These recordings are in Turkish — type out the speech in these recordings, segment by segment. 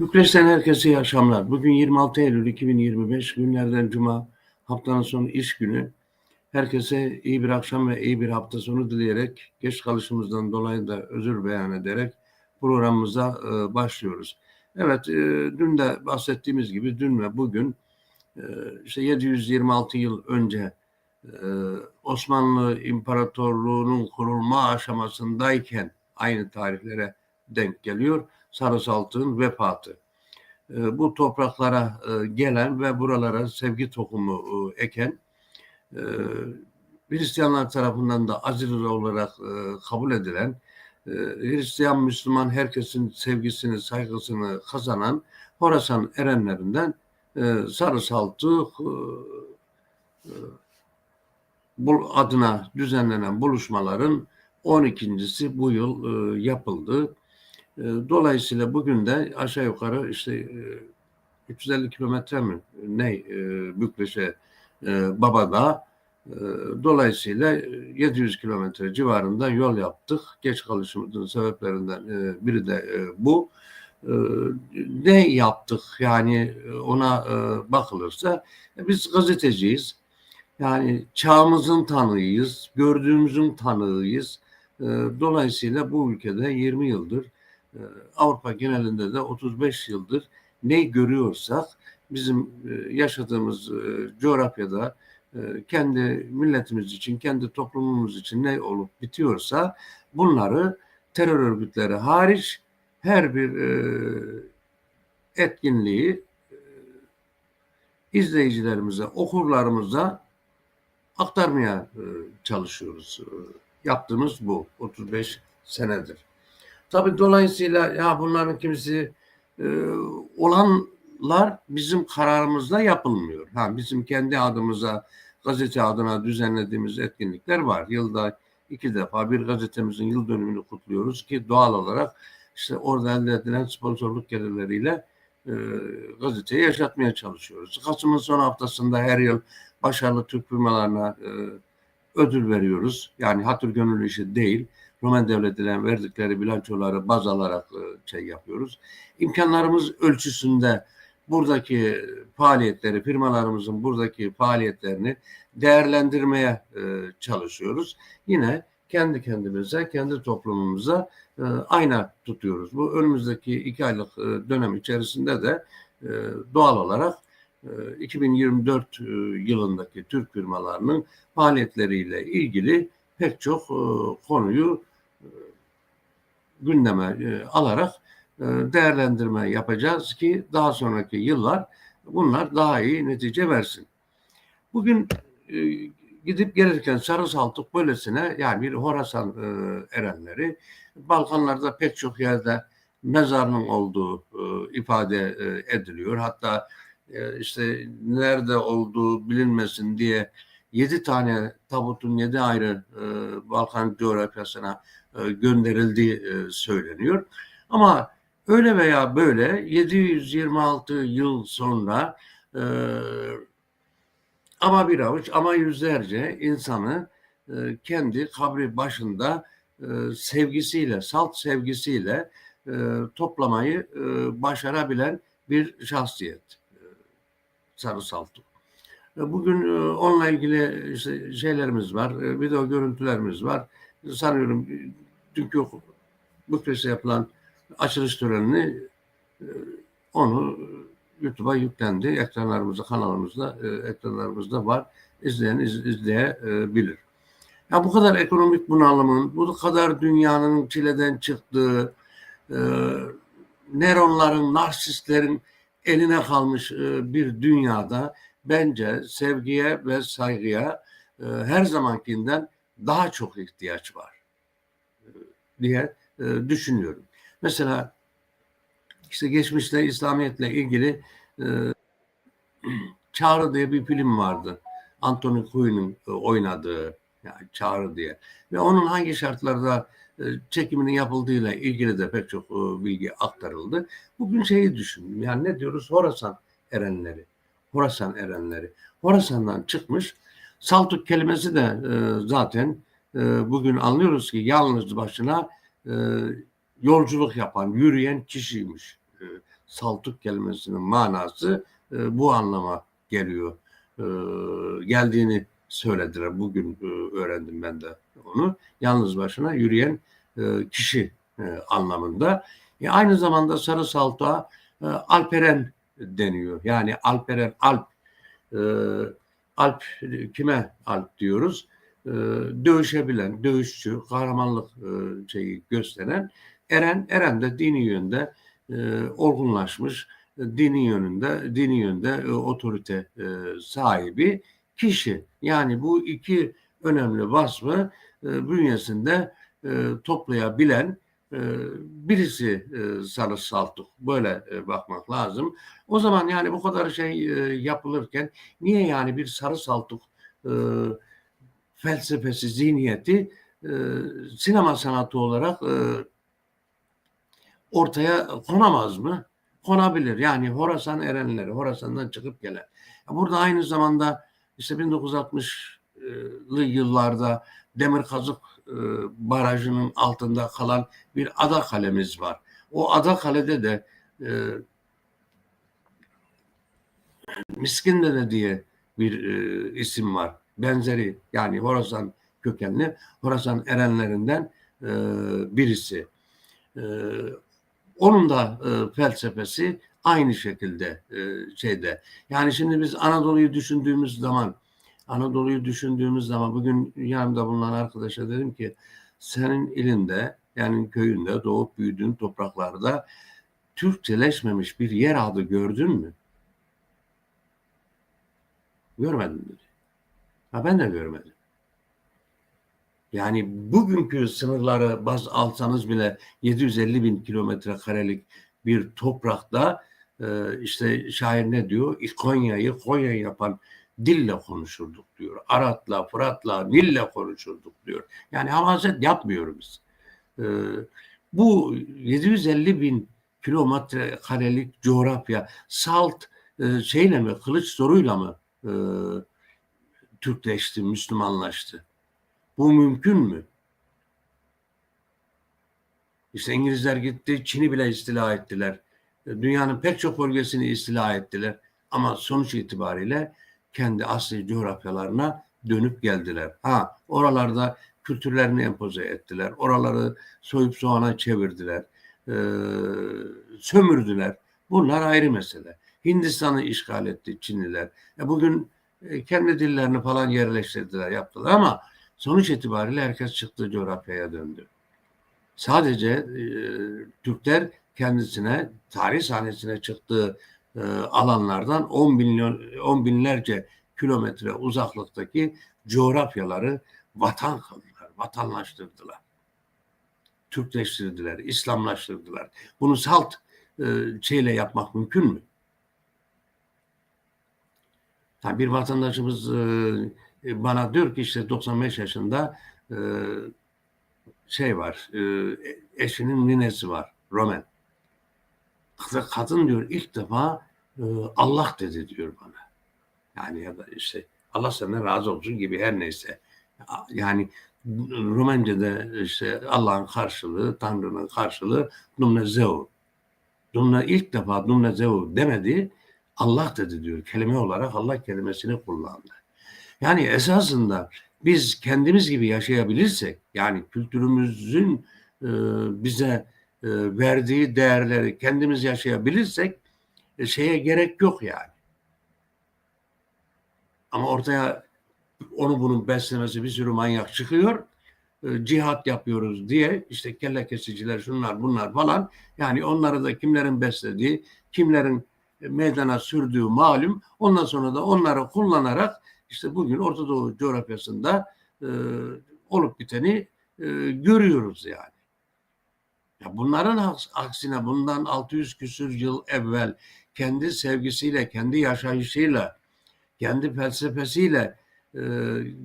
Bükreş'ten herkese iyi akşamlar. Bugün 26 Eylül 2025 günlerden Cuma haftanın son iş günü. Herkese iyi bir akşam ve iyi bir hafta sonu dileyerek geç kalışımızdan dolayı da özür beyan ederek programımıza e, başlıyoruz. Evet e, dün de bahsettiğimiz gibi dün ve bugün e, işte 726 yıl önce e, Osmanlı İmparatorluğu'nun kurulma aşamasındayken aynı tarihlere denk geliyor. Sarı Saltık'ın vefatı. E, bu topraklara e, gelen ve buralara sevgi tohumu e, eken e, Hristiyanlar tarafından da aziz olarak kabul edilen Hristiyan Müslüman herkesin sevgisini, saygısını kazanan Horasan erenlerinden Sarı Saltık bu adına düzenlenen buluşmaların 12.si bu yıl yapıldı. E, dolayısıyla bugün de aşağı yukarı işte e, 350 kilometre mi ne e, Bükreş'e e, Babadağ e, dolayısıyla 700 kilometre civarında yol yaptık. Geç kalışımızın sebeplerinden e, biri de e, bu. E, ne yaptık yani ona e, bakılırsa e, biz gazeteciyiz. Yani çağımızın tanığıyız, gördüğümüzün tanığıyız. E, dolayısıyla bu ülkede 20 yıldır e, Avrupa genelinde de 35 yıldır ne görüyorsak bizim e, yaşadığımız e, coğrafyada kendi milletimiz için, kendi toplumumuz için ne olup bitiyorsa bunları terör örgütleri hariç her bir etkinliği izleyicilerimize, okurlarımıza aktarmaya çalışıyoruz. Yaptığımız bu 35 senedir. Tabii dolayısıyla ya bunların kimisi e, olanlar bizim kararımızla yapılmıyor. Ha bizim kendi adımıza gazete adına düzenlediğimiz etkinlikler var. Yılda iki defa bir gazetemizin yıl dönümünü kutluyoruz ki doğal olarak işte orada elde edilen sponsorluk gelirleriyle e, gazeteyi yaşatmaya çalışıyoruz. Kasım'ın son haftasında her yıl başarılı Türk firmalarına e, ödül veriyoruz. Yani hatır gönüllü işi değil. Roman devletinden verdikleri bilançoları baz alarak e, şey yapıyoruz. İmkanlarımız ölçüsünde buradaki faaliyetleri, firmalarımızın buradaki faaliyetlerini değerlendirmeye e, çalışıyoruz. Yine kendi kendimize, kendi toplumumuza e, ayna tutuyoruz. Bu önümüzdeki iki aylık dönem içerisinde de doğal olarak 2024 yılındaki Türk firmalarının faaliyetleriyle ilgili pek çok konuyu gündeme e, alarak e, değerlendirme yapacağız ki daha sonraki yıllar bunlar daha iyi netice versin. Bugün e, gidip gelirken Sarı Saltuk böylesine yani bir Horasan erenleri Balkanlarda pek çok yerde mezarının olduğu ifade ediliyor. Hatta işte nerede olduğu bilinmesin diye yedi tane tabutun yedi ayrı Balkan coğrafyasına e, gönderildiği e, söyleniyor. Ama öyle veya böyle 726 yıl sonra e, ama bir avuç ama yüzlerce insanı kendi kabri başında sevgisiyle, salt sevgisiyle toplamayı başarabilen bir şahsiyet. Sarı Saltuk. Bugün onunla ilgili şeylerimiz var, video görüntülerimiz var sanıyorum dünkü Bükreş'te yapılan açılış törenini e, onu YouTube'a yüklendi. Ekranlarımızda, kanalımızda, e, ekranlarımızda var. İzleyen iz, izleyebilir. Ya bu kadar ekonomik bunalımın, bu kadar dünyanın çileden çıktığı, e, nöronların, narsistlerin eline kalmış e, bir dünyada bence sevgiye ve saygıya e, her zamankinden daha çok ihtiyaç var e, diye e, düşünüyorum. Mesela işte geçmişte İslamiyet'le ilgili e, Çağrı diye bir film vardı. Anthony Quinn'in oynadığı yani Çağrı diye. Ve onun hangi şartlarda çekiminin yapıldığıyla ilgili de pek çok bilgi aktarıldı. Bugün şeyi düşündüm. Yani ne diyoruz? Horasan erenleri. Horasan erenleri. Horasan'dan çıkmış Saltuk kelimesi de e, zaten e, bugün anlıyoruz ki yalnız başına e, yolculuk yapan, yürüyen kişiymiş. E, saltuk kelimesinin manası e, bu anlama geliyor. E, geldiğini söylediler. Bugün e, öğrendim ben de onu. Yalnız başına yürüyen e, kişi e, anlamında. E, aynı zamanda sarı saltuğa e, alperen deniyor. Yani alperen, alp. E, alp kime alp diyoruz? E, dövüşebilen, dövüşçü, kahramanlık e, şeyi gösteren Eren, Eren de dini yönde e, olgunlaşmış, e, dini yönünde, dini yönde e, otorite e, sahibi kişi. Yani bu iki önemli vasfı e, bünyesinde e, toplayabilen e, birisi e, Sarı Saltuk. Böyle e, bakmak lazım. O zaman yani bu kadar şey e, yapılırken niye yani bir Sarı Saltuk felsefesi, zihniyeti sinema sanatı olarak ortaya konamaz mı? Konabilir. Yani Horasan erenleri, Horasan'dan çıkıp gelen. Burada aynı zamanda işte 1960'lı yıllarda Demir Kazık e, Barajı'nın altında kalan bir ada kalemiz var. O ada kalede de e, Miskindene diye bir e, isim var. Benzeri yani Horasan kökenli Horasan erenlerinden e, birisi. E, onun da e, felsefesi aynı şekilde e, şeyde. Yani şimdi biz Anadolu'yu düşündüğümüz zaman Anadolu'yu düşündüğümüz zaman bugün yanımda bulunan arkadaşa dedim ki senin ilinde yani köyünde doğup büyüdüğün topraklarda Türkçeleşmemiş bir yer adı gördün mü? Görmedim dedi. Ha ben de görmedim. Yani bugünkü sınırları baz alsanız bile 750 bin kilometre karelik bir toprakta işte şair ne diyor? Konya'yı Konya yapan dille konuşurduk diyor. Arat'la, Fırat'la, Nil'le konuşurduk diyor. Yani hamaset yapmıyoruz. E, bu 750 bin kilometre karelik coğrafya salt e, şeyle mi, kılıç soruyla mı e, Türkleşti, Müslümanlaştı? Bu mümkün mü? İşte İngilizler gitti, Çin'i bile istila ettiler. Dünyanın pek çok bölgesini istila ettiler. Ama sonuç itibariyle kendi asli coğrafyalarına dönüp geldiler. Ha oralarda kültürlerini empoze ettiler. Oraları soyup soğana çevirdiler. Ee, sömürdüler. Bunlar ayrı mesele. Hindistan'ı işgal etti Çinliler. E bugün e, kendi dillerini falan yerleştirdiler, yaptılar ama sonuç itibariyle herkes çıktığı coğrafyaya döndü. Sadece e, Türkler kendisine tarih sahnesine çıktığı e, alanlardan 10 milyon 10 binlerce kilometre uzaklıktaki coğrafyaları vatan kıldılar, vatanlaştırdılar. Türkleştirdiler, İslamlaştırdılar. Bunu salt e, şeyle yapmak mümkün mü? Yani bir vatandaşımız e, bana diyor ki işte 95 yaşında e, şey var, eşinin ninesi var, Roman. Kadın diyor ilk defa e, Allah dedi diyor bana. Yani ya da işte Allah senden razı olsun gibi her neyse. Yani Rumenca'da işte Allah'ın karşılığı, Tanrı'nın karşılığı Dumnezeu. Dumne ilk defa Dumnezeu demedi, Allah dedi diyor. Kelime olarak Allah kelimesini kullandı. Yani esasında biz kendimiz gibi yaşayabilirsek, yani kültürümüzün e, bize verdiği değerleri kendimiz yaşayabilirsek e, şeye gerek yok yani. Ama ortaya onu bunun beslemesi bir sürü manyak çıkıyor. E, cihat yapıyoruz diye işte kelle kesiciler şunlar bunlar falan. Yani onları da kimlerin beslediği, kimlerin meydana sürdüğü malum. Ondan sonra da onları kullanarak işte bugün Orta Doğu coğrafyasında e, olup biteni e, görüyoruz yani. Ya bunların aksine bundan 600 küsür yıl evvel kendi sevgisiyle, kendi yaşayışıyla, kendi felsefesiyle e,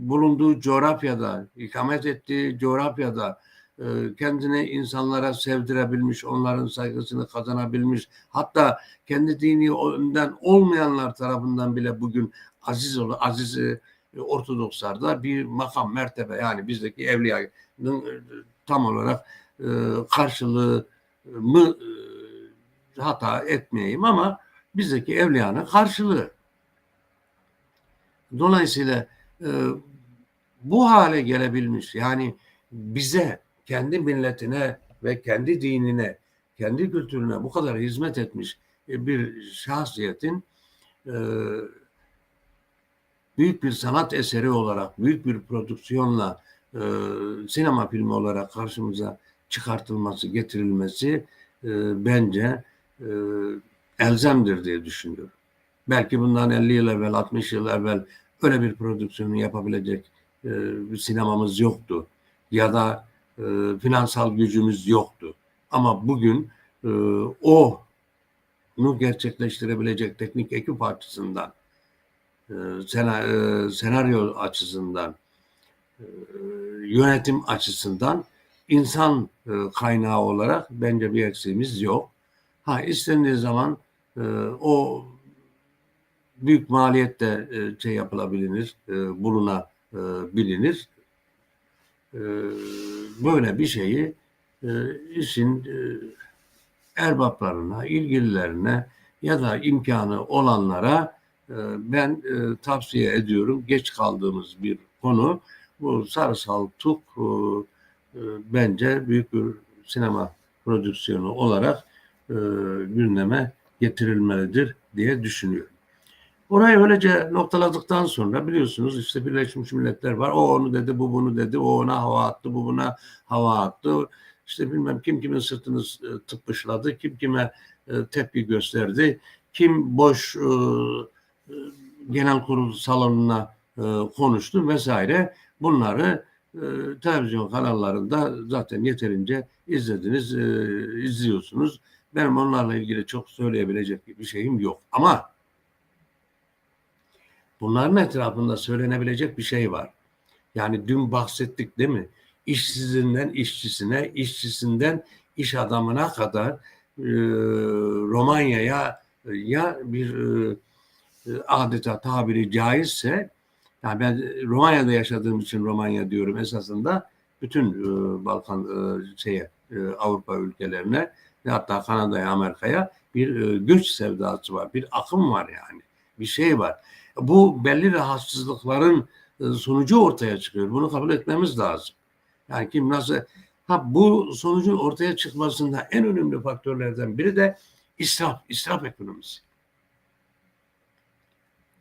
bulunduğu coğrafyada, ikamet ettiği coğrafyada e, kendini insanlara sevdirebilmiş, onların saygısını kazanabilmiş, hatta kendi dini önden olmayanlar tarafından bile bugün aziz olan, aziz e, Ortodokslarda bir makam, mertebe yani bizdeki evliyanın e, tam olarak e, karşılığı mı e, hata etmeyeyim ama bizdeki evliyanın karşılığı. Dolayısıyla e, bu hale gelebilmiş yani bize kendi milletine ve kendi dinine kendi kültürüne bu kadar hizmet etmiş bir şahsiyetin büyük bir sanat eseri olarak büyük bir prodüksiyonla sinema filmi olarak karşımıza çıkartılması getirilmesi e, bence e, elzemdir diye düşünüyorum. Belki bundan 50 yıl evvel, 60 yıl evvel öyle bir prodüksiyonu yapabilecek e, bir sinemamız yoktu. Ya da e, finansal gücümüz yoktu. Ama bugün e, o bunu gerçekleştirebilecek teknik ekip açısından, e, e, senaryo açısından, e, yönetim açısından insan e, kaynağı olarak bence bir eksiğimiz yok. Ha istendiği zaman e, o büyük maliyette e, şey yapılabilir, e, böyle bir şeyi e, işin erbaplarına, ilgililerine ya da imkanı olanlara ben tavsiye ediyorum. Geç kaldığımız bir konu. Bu Sarısal Tuk e, e, bence büyük bir sinema prodüksiyonu olarak e, gündeme getirilmelidir diye düşünüyorum. Orayı öylece noktaladıktan sonra biliyorsunuz işte Birleşmiş Milletler var. O onu dedi, bu bunu dedi. O ona hava attı, bu buna hava attı. İşte bilmem kim kimin sırtını e, tıpışladı, kim kime e, tepki gösterdi, kim boş e, genel kurul salonuna konuştu vesaire. Bunları e, televizyon kanallarında zaten yeterince izlediniz, e, izliyorsunuz. Benim onlarla ilgili çok söyleyebilecek bir şeyim yok. Ama bunların etrafında söylenebilecek bir şey var. Yani dün bahsettik değil mi? İşsizinden işçisine, işçisinden iş adamına kadar e, Romanya'ya ya bir e, adeta tabiri caizse yani ben Romanya'da yaşadığım için Romanya diyorum esasında bütün e, Balkan e, şeye e, Avrupa ülkelerine ve hatta Kanada'ya, Amerika'ya bir e, göç sevdası var. Bir akım var yani. Bir şey var. Bu belli rahatsızlıkların e, sonucu ortaya çıkıyor. Bunu kabul etmemiz lazım. Yani kim nasıl ha bu sonucun ortaya çıkmasında en önemli faktörlerden biri de israf, israf ekonomisi.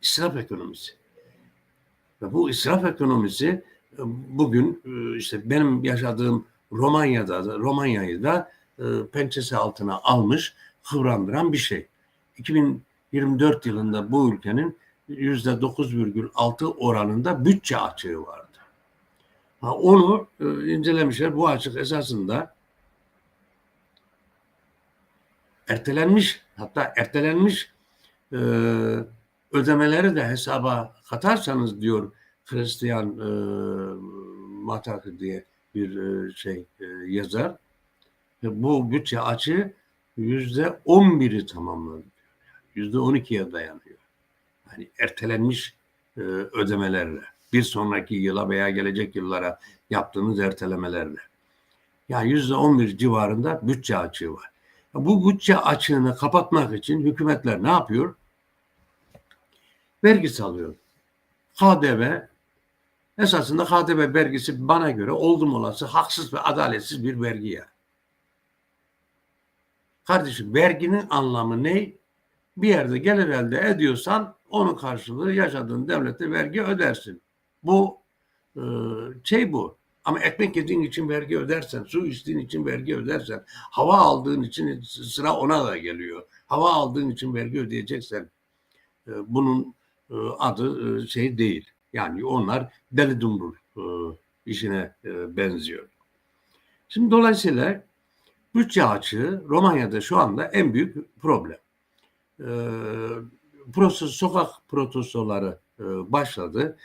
İsraf ekonomisi. Bu israf ekonomisi e, bugün e, işte benim yaşadığım Romanya'da da Romanya'yı da e, pençesi altına almış, kıvrandıran bir şey. 2024 yılında bu ülkenin yüzde 9,6 oranında bütçe açığı vardı. Ha, onu incelemişler. Bu açık esasında ertelenmiş hatta ertelenmiş e, ödemeleri de hesaba katarsanız diyor Hristiyan e, Matakı diye bir e, şey e, yazar. Ve bu bütçe açı yüzde on biri tamamladı. Yüzde on ikiye dayanıyor. Yani ertelenmiş e, ödemelerle. Bir sonraki yıla veya gelecek yıllara yaptığınız ertelemelerle. Yani yüzde on bir civarında bütçe açığı var. Bu bütçe açığını kapatmak için hükümetler ne yapıyor? Vergi salıyor. KDV esasında KDV vergisi bana göre oldum olası haksız ve adaletsiz bir vergi ya. Kardeşim verginin anlamı ne? Bir yerde gelir elde ediyorsan onun karşılığı yaşadığın devlete vergi ödersin. Bu e, şey bu. Ama ekmek yediğin için vergi ödersen, su içtiğin için vergi ödersen, hava aldığın için sıra ona da geliyor. Hava aldığın için vergi ödeyeceksen e, bunun adı e, şey değil. Yani onlar deli dumbur e, işine benziyor. Şimdi dolayısıyla bütçe açığı Romanya'da şu anda en büyük problem. Prosto, sokak protestoları başladı.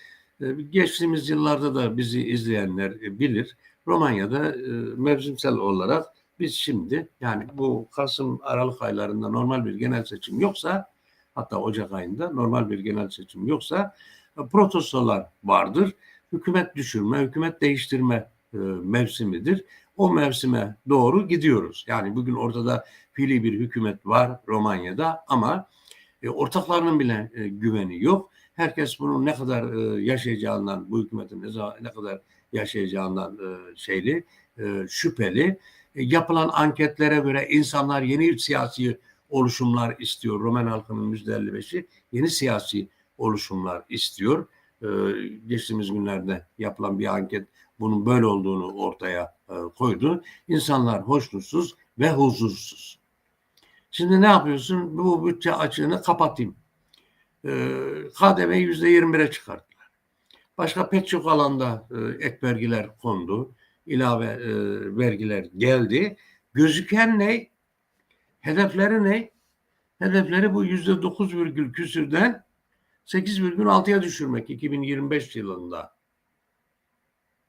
Geçtiğimiz yıllarda da bizi izleyenler bilir. Romanya'da mevsimsel olarak biz şimdi yani bu Kasım Aralık aylarında normal bir genel seçim yoksa hatta Ocak ayında normal bir genel seçim yoksa e, protestolar vardır. Hükümet düşürme, hükümet değiştirme e, mevsimidir. O mevsime doğru gidiyoruz. Yani bugün ortada fiili bir hükümet var Romanya'da ama e, ortaklarının bile güveni yok. Herkes bunun ne kadar yaşayacağından, bu hükümetin ne, kadar yaşayacağından şeyli, şüpheli. Yapılan anketlere göre insanlar yeni siyasi oluşumlar istiyor. Roman halkının %55'i yeni siyasi oluşumlar istiyor. E, geçtiğimiz günlerde yapılan bir anket bunun böyle olduğunu ortaya e, koydu. İnsanlar hoşnutsuz ve huzursuz. Şimdi ne yapıyorsun? Bu bütçe açığını kapatayım. E, KDV'yi yüzde 21'e çıkarttılar. Başka pek çok alanda e, ek vergiler kondu. ilave e, vergiler geldi. Gözüken ne? Hedefleri ne? Hedefleri bu yüzde dokuz virgül küsürden 8,6'ya düşürmek 2025 yılında.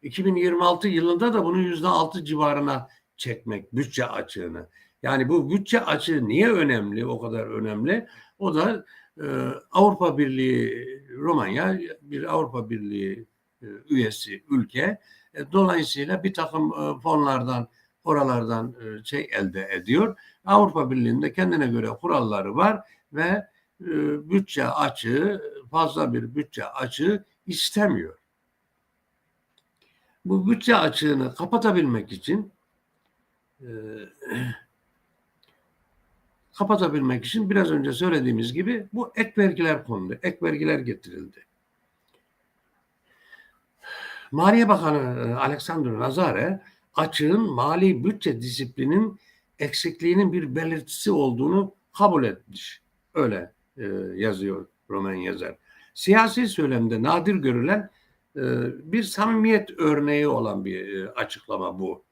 2026 yılında da bunu yüzde altı civarına çekmek bütçe açığını. Yani bu bütçe açığı niye önemli? O kadar önemli. O da e, Avrupa Birliği Romanya bir Avrupa Birliği e, üyesi ülke. E, dolayısıyla bir takım e, fonlardan oralardan e, şey elde ediyor. Avrupa Birliği'nde kendine göre kuralları var ve e, bütçe açığı fazla bir bütçe açığı istemiyor. Bu bütçe açığını kapatabilmek için e, kapatabilmek için biraz önce söylediğimiz gibi bu ek vergiler kondu. Ek vergiler getirildi. Maliye Bakanı Alexander Nazare açığın mali bütçe disiplinin eksikliğinin bir belirtisi olduğunu kabul etmiş. Öyle e, yazıyor Roman yazar. Siyasi söylemde nadir görülen e, bir samimiyet örneği olan bir e, açıklama bu.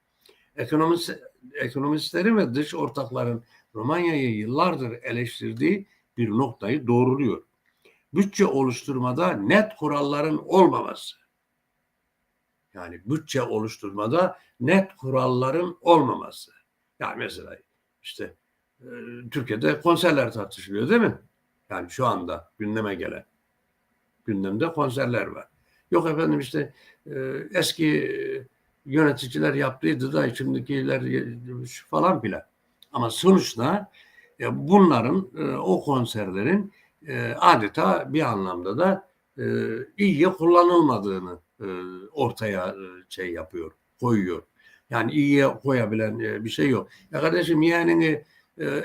Ekonomist, ekonomistlerin ve dış ortakların Romanya'yı yıllardır eleştirdiği bir noktayı doğruluyor. Bütçe oluşturmada net kuralların olmaması. Yani bütçe oluşturmada net kuralların olmaması. Yani mesela işte e, Türkiye'de konserler tartışılıyor değil mi? Yani şu anda gündeme gelen gündemde konserler var. Yok efendim işte e, eski yöneticiler yaptıydı da şimdikiler falan filan. Ama sonuçta e, bunların e, o konserlerin e, adeta bir anlamda da e, iyiye kullanılmadığını e, ortaya e, şey yapıyor, koyuyor. Yani iyiye koyabilen e, bir şey yok. Ya kardeşim yeğenini,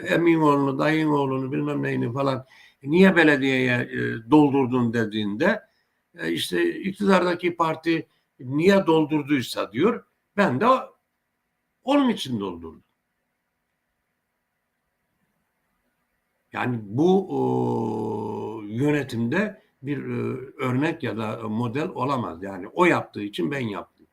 emin oğlunu, dayın oğlunu bilmem neyini falan niye belediyeye doldurdun dediğinde işte iktidardaki parti niye doldurduysa diyor ben de onun için doldurdum. Yani bu o, yönetimde bir e, örnek ya da model olamaz. Yani o yaptığı için ben yaptım.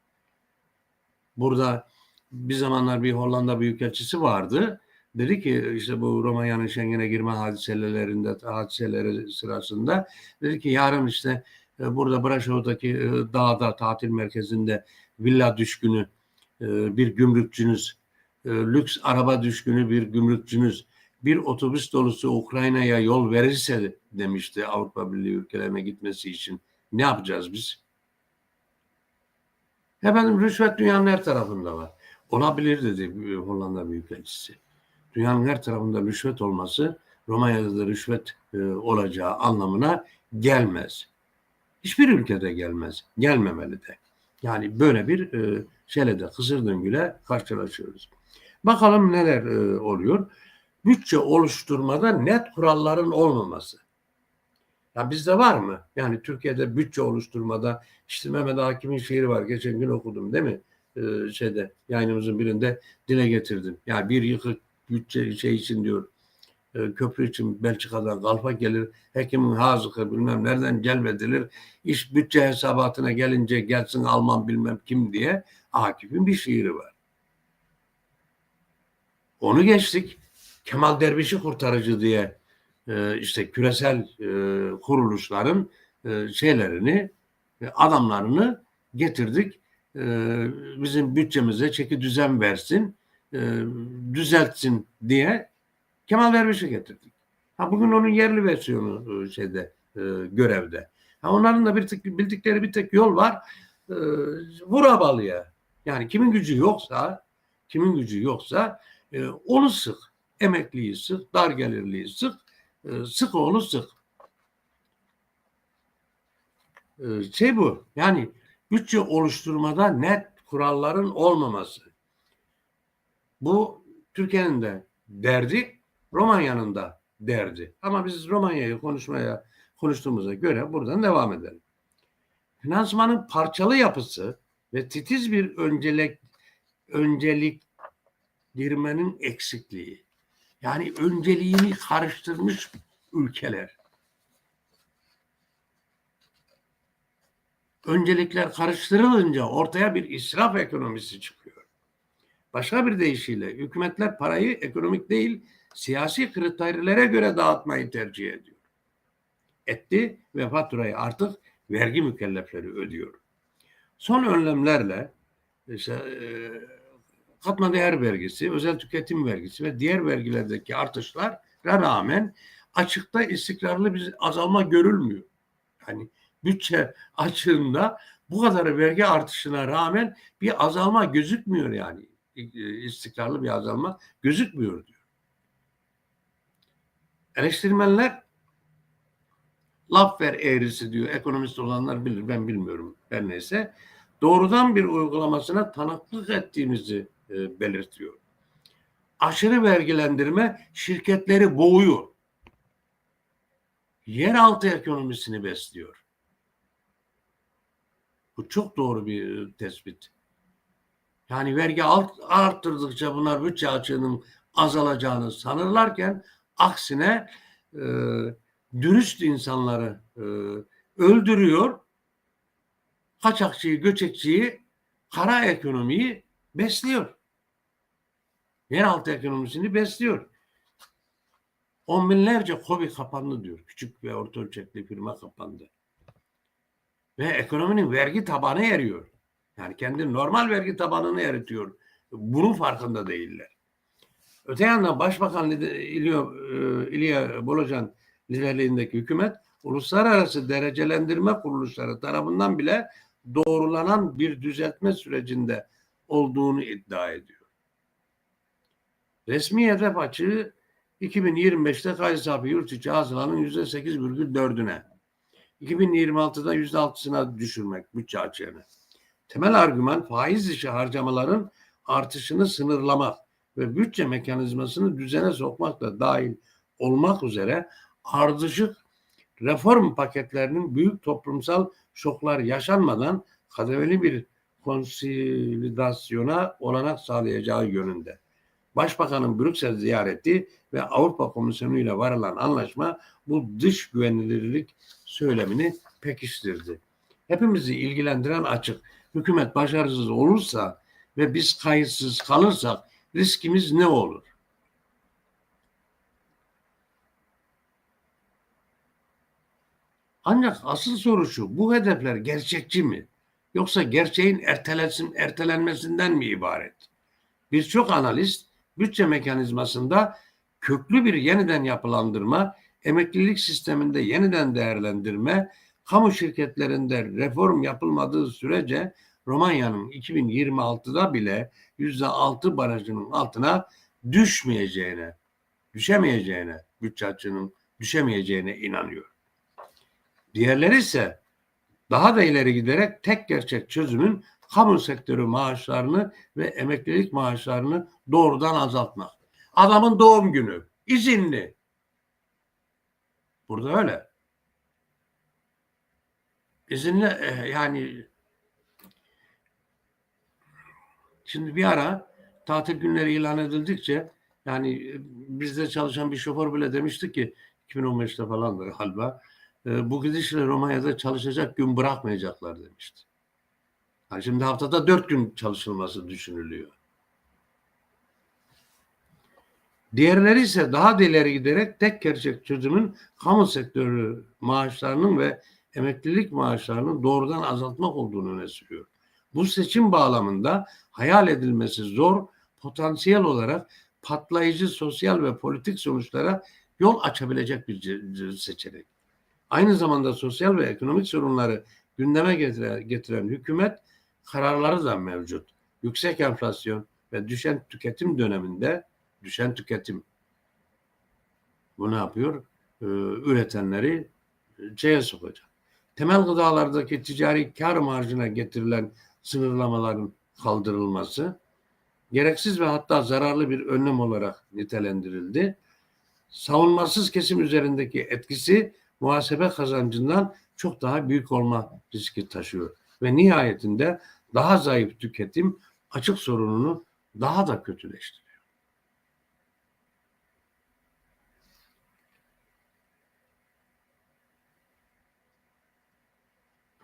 Burada bir zamanlar bir Hollanda büyükelçisi vardı. Dedi ki işte bu Romanya'nın Schengen'e girme hadiselerinde hadiseleri sırasında dedi ki yarın işte e, burada Braşov'daki e, dağda tatil merkezinde villa düşkünü e, bir gümrükçünüz, e, lüks araba düşkünü bir gümrükçünüz bir otobüs dolusu Ukrayna'ya yol verirse demişti Avrupa Birliği ülkelerine gitmesi için. Ne yapacağız biz? Efendim rüşvet dünyanın her tarafında var. Olabilir dedi Hollanda Büyükelçisi. Dünyanın her tarafında rüşvet olması Romanya'da da rüşvet e, olacağı anlamına gelmez. Hiçbir ülkede gelmez. Gelmemeli de. Yani böyle bir e, şeyle de kısır döngüyle karşılaşıyoruz. Bakalım neler e, oluyor bütçe oluşturmada net kuralların olmaması. Ya bizde var mı? Yani Türkiye'de bütçe oluşturmada işte Mehmet Akif'in şiiri var. Geçen gün okudum değil mi? Ee, şeyde yayınımızın birinde dile getirdim. Yani bir yıkık bütçe şey için diyor e, köprü için Belçika'dan kalfa gelir. Hekimin hazıkı bilmem nereden celbedilir. İş bütçe hesabatına gelince gelsin Alman bilmem kim diye Akif'in bir şiiri var. Onu geçtik. Kemal Derviş'i kurtarıcı diye e, işte küresel e, kuruluşların e, şeylerini, e, adamlarını getirdik. E, bizim bütçemize çeki düzen versin, e, düzeltsin diye Kemal Derviş'i getirdik. Ha bugün onun yerli versiyonu e, şeyde e, görevde. Ha onların da bir tek bildikleri bir tek yol var. E, vur abalıya. Yani kimin gücü yoksa, kimin gücü yoksa e, onu sık Emekliyi sık, dar gelirliyi sık, sık oğlu sık. E, şey bu. Yani bütçe oluşturmada net kuralların olmaması. Bu Türkiye'nin de derdi, Romanya'nın da derdi. Ama biz Romanya'yı konuşmaya konuştuğumuza göre buradan devam edelim. Finansmanın parçalı yapısı ve titiz bir öncelik öncelikdirmenin eksikliği. Yani önceliğini karıştırmış ülkeler. Öncelikler karıştırılınca ortaya bir israf ekonomisi çıkıyor. Başka bir deyişiyle hükümetler parayı ekonomik değil siyasi kriterlere göre dağıtmayı tercih ediyor. Etti ve faturayı artık vergi mükellefleri ödüyor. Son önlemlerle işte, e, katma değer vergisi, özel tüketim vergisi ve diğer vergilerdeki artışlara rağmen açıkta istikrarlı bir azalma görülmüyor. Yani bütçe açığında bu kadar vergi artışına rağmen bir azalma gözükmüyor yani. istikrarlı bir azalma gözükmüyor diyor. Eleştirmenler laf ver eğrisi diyor. Ekonomist olanlar bilir ben bilmiyorum her neyse. Doğrudan bir uygulamasına tanıklık ettiğimizi e, belirtiyor. Aşırı vergilendirme şirketleri boğuyor. Yeraltı ekonomisini besliyor. Bu çok doğru bir tespit. Yani vergi alt, arttırdıkça bunlar bütçe açığının azalacağını sanırlarken aksine e, dürüst insanları e, öldürüyor. Kaçakçıyı, göçekçiyi, kara ekonomiyi besliyor. Yeraltı ekonomisini besliyor. On binlerce kobi kapandı diyor. Küçük ve orta ölçekli firma kapandı. Ve ekonominin vergi tabanı eriyor. Yani kendi normal vergi tabanını eritiyor. Bunun farkında değiller. Öte yandan Başbakan İlya, e, İlya Bolocan liderliğindeki hükümet uluslararası derecelendirme kuruluşları tarafından bile doğrulanan bir düzeltme sürecinde olduğunu iddia ediyor. Resmi hedef açığı 2025'te gayri yurt içi hasılanın %8,4'üne, 2026'da %6'sına düşürmek bütçe açığını. Temel argüman faiz dışı harcamaların artışını sınırlamak ve bütçe mekanizmasını düzene sokmakla dahil olmak üzere ardışık reform paketlerinin büyük toplumsal şoklar yaşanmadan kademeli bir konsolidasyona olanak sağlayacağı yönünde. Başbakanın Brüksel ziyareti ve Avrupa Komisyonu ile varılan anlaşma bu dış güvenilirlik söylemini pekiştirdi. Hepimizi ilgilendiren açık. Hükümet başarısız olursa ve biz kayıtsız kalırsak riskimiz ne olur? Ancak asıl soru şu, bu hedefler gerçekçi mi? Yoksa gerçeğin ertelensin, ertelenmesinden mi ibaret? Birçok analist bütçe mekanizmasında köklü bir yeniden yapılandırma, emeklilik sisteminde yeniden değerlendirme, kamu şirketlerinde reform yapılmadığı sürece Romanya'nın 2026'da bile yüzde altı barajının altına düşmeyeceğine, düşemeyeceğine, bütçe açığının düşemeyeceğine inanıyor. Diğerleri ise daha da ileri giderek tek gerçek çözümün kamu sektörü maaşlarını ve emeklilik maaşlarını doğrudan azaltmak. Adamın doğum günü, izinli. Burada öyle. İzinli eh, yani şimdi bir ara tatil günleri ilan edildikçe yani bizde çalışan bir şoför bile demişti ki 2015'te falandır galiba e, bu gidişle Romanya'da çalışacak gün bırakmayacaklar demişti. Yani şimdi haftada dört gün çalışılması düşünülüyor. Diğerleri ise daha da ileri giderek tek gerçek çözümün kamu sektörü maaşlarının ve emeklilik maaşlarının doğrudan azaltmak olduğunu öne sürüyor. Bu seçim bağlamında hayal edilmesi zor, potansiyel olarak patlayıcı sosyal ve politik sonuçlara yol açabilecek bir seçenek. Aynı zamanda sosyal ve ekonomik sorunları gündeme getiren, getiren hükümet kararları da mevcut. Yüksek enflasyon ve düşen tüketim döneminde düşen tüketim Bu ne yapıyor? Ee, üretenleri şeye sokacak. Temel gıdalardaki ticari kar marjına getirilen sınırlamaların kaldırılması gereksiz ve hatta zararlı bir önlem olarak nitelendirildi. Savunmasız kesim üzerindeki etkisi muhasebe kazancından çok daha büyük olma riski taşıyor. Ve nihayetinde daha zayıf tüketim açık sorununu daha da kötüleştiriyor.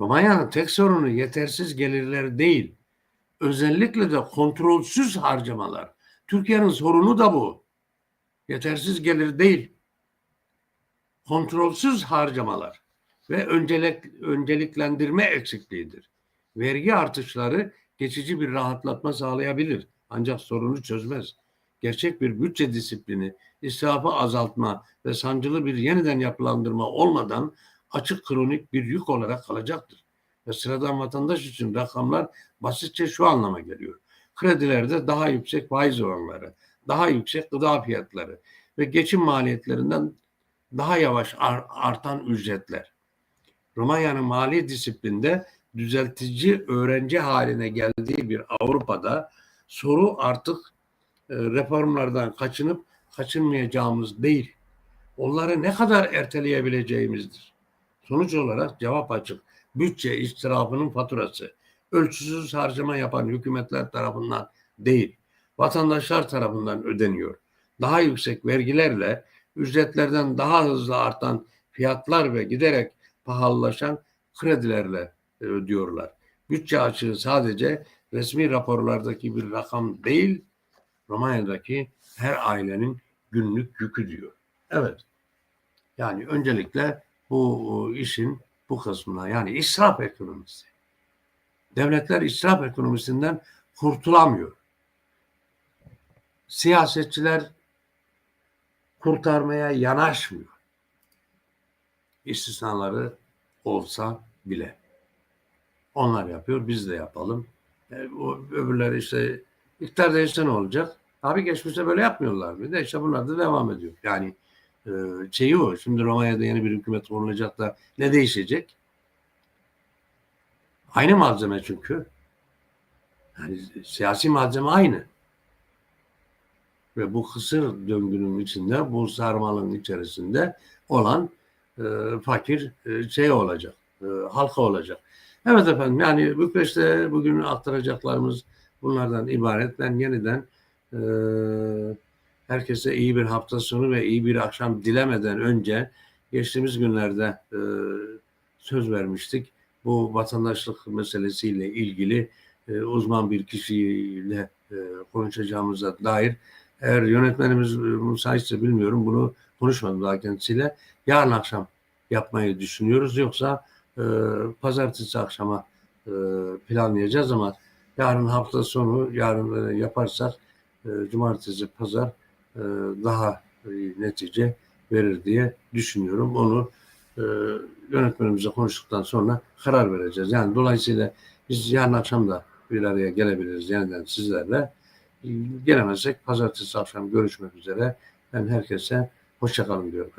Romanya'nın tek sorunu yetersiz gelirler değil. Özellikle de kontrolsüz harcamalar. Türkiye'nin sorunu da bu. Yetersiz gelir değil. Kontrolsüz harcamalar ve öncelik, önceliklendirme eksikliğidir. Vergi artışları geçici bir rahatlatma sağlayabilir ancak sorunu çözmez. Gerçek bir bütçe disiplini, israfı azaltma ve sancılı bir yeniden yapılandırma olmadan açık kronik bir yük olarak kalacaktır. Ve sıradan vatandaş için rakamlar basitçe şu anlama geliyor. Kredilerde daha yüksek faiz oranları, daha yüksek gıda fiyatları ve geçim maliyetlerinden daha yavaş artan ücretler. Romanya'nın mali disiplinde düzeltici öğrenci haline geldiği bir Avrupa'da soru artık e, reformlardan kaçınıp kaçınmayacağımız değil. Onları ne kadar erteleyebileceğimizdir. Sonuç olarak cevap açık. Bütçe israfının faturası ölçüsüz harcama yapan hükümetler tarafından değil, vatandaşlar tarafından ödeniyor. Daha yüksek vergilerle ücretlerden daha hızlı artan fiyatlar ve giderek pahalılaşan kredilerle ödüyorlar. Bütçe açığı sadece resmi raporlardaki bir rakam değil, Romanya'daki her ailenin günlük yükü diyor. Evet. Yani öncelikle bu işin bu kısmına yani israf ekonomisi. Devletler israf ekonomisinden kurtulamıyor. Siyasetçiler kurtarmaya yanaşmıyor. İstisnaları olsa bile. Onlar yapıyor, biz de yapalım. E, o öbürler işte iktidar değişse ne olacak? Abi geçmişte böyle yapmıyorlar. Bir de işte bunlar da devam ediyor. Yani e, şeyi o. Şimdi Romanya'da yeni bir hükümet kurulacak da ne değişecek? Aynı malzeme çünkü. Yani siyasi malzeme aynı. Ve bu kısır döngünün içinde, bu sarmalın içerisinde olan e, fakir e, şey olacak, e, halka olacak. Evet efendim yani Bükreş'te bugün aktaracaklarımız bunlardan ibaret. Ben yeniden e, herkese iyi bir hafta sonu ve iyi bir akşam dilemeden önce geçtiğimiz günlerde e, söz vermiştik. Bu vatandaşlık meselesiyle ilgili e, uzman bir kişiyle e, konuşacağımıza dair eğer yönetmenimiz e, müsaitse bilmiyorum bunu konuşmadım daha kendisiyle. Yarın akşam yapmayı düşünüyoruz. Yoksa e, pazartesi akşama e, planlayacağız ama yarın hafta sonu yarın e, yaparsak e, cumartesi pazar daha e, netice verir diye düşünüyorum. Onu e, yönetmenimizle konuştuktan sonra karar vereceğiz. Yani dolayısıyla biz yarın akşam da bir araya gelebiliriz yeniden sizlerle. Gelemezsek pazartesi akşam görüşmek üzere. Ben herkese hoşçakalın diyorum.